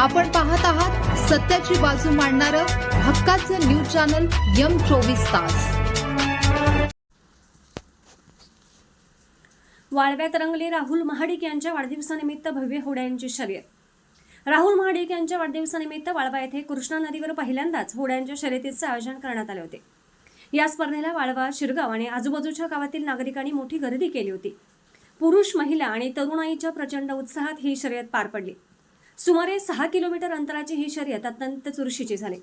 आपण पाहत आहात सत्याची बाजू मांडणारं हक्काचं न्यूज चॅनल यम चोवीस तास. वाळव्यात रंगले राहुल महाडिक यांच्या वाढदिवसानिमित्त भव्य होड्यांची शर्यत. राहुल महाडिक यांच्या वाढदिवसानिमित्त वाळवा येथे कृष्णा नदीवर पहिल्यांदाच होड्यांच्या शर्यतीचे आयोजन करण्यात आले होते. या स्पर्धेला वाळवा शिरगाव आणि आजूबाजूच्या गावातील नागरिकांनी मोठी गर्दी केली होती. पुरुष महिला आणि तरुणाईच्या प्रचंड उत्साहात ही शर्यत पार पडली. सुमारे सहा किलोमीटर अंतराची ही शर्यत अत्यंत चुरशीची झाली.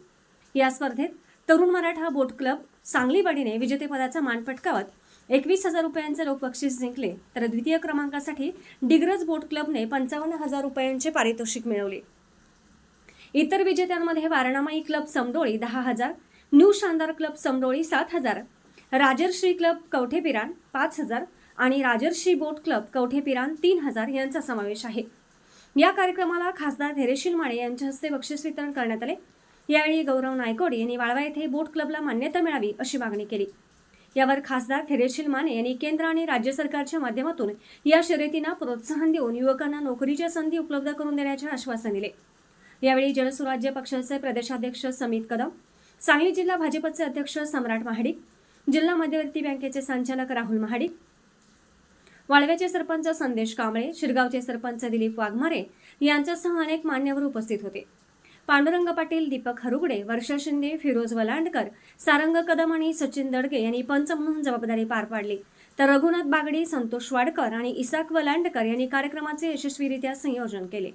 या स्पर्धेत तरुण मराठा बोट क्लब सांगलीवाडीने विजेतेपदाचा मान पटकावत एकवीस हजार रुपयांचे रोख बक्षीस जिंकले तर द्वितीय क्रमांकासाठी डिग्रज बोट क्लबने पंचावन्न हजार रुपयांचे पारितोषिक मिळवले. इतर विजेत्यांमध्ये वारणामाई क्लब समडोळी दहा हजार न्यू शानदार क्लब समडोळी सात हजार राजर्षी क्लब कवठेपिरान पाच हजार आणि राजर्षी बोट क्लब कवठेपिरान तीन हजार यांचा समावेश आहे. या कार्यक्रमाला खासदार धैर्यशील माळे यांच्या हस्ते बक्षीस वितरण करण्यात आले. यावेळी गौरव नायकोड यांनी वाळवा येथे बोट क्लबला मान्यता मिळावी अशी मागणी केली. यावर खासदार धैर्यशील माने यांनी केंद्र आणि राज्य सरकारच्या माध्यमातून या शर्यतींना प्रोत्साहन देऊन युवकांना नोकरीच्या संधी उपलब्ध करून देण्याचे आश्वासन दिले. यावेळी जनसुराज्य पक्षाचे प्रदेशाध्यक्ष समित कदम सांगली जिल्हा भाजपचे अध्यक्ष सम्राट महाडिक जिल्हा मध्यवर्ती बँकेचे संचालक राहुल महाडिक वाळव्याचे सरपंच संदेश कांबळे शिरगावचे सरपंच दिलीप वाघमारे यांच्यासह अनेक मान्यवर उपस्थित होते. पांडुरंग पाटील दीपक हरुगडे वर्षा शिंदे फिरोज वलांडकर सारंग कदम आणि सचिन दडगे यांनी पंच म्हणून जबाबदारी पार पाडली. तर रघुनाथ बागडी संतोष वाडकर आणि इसाक वलांडकर यांनी कार्यक्रमाचे यशस्वीरित्या संयोजन केले.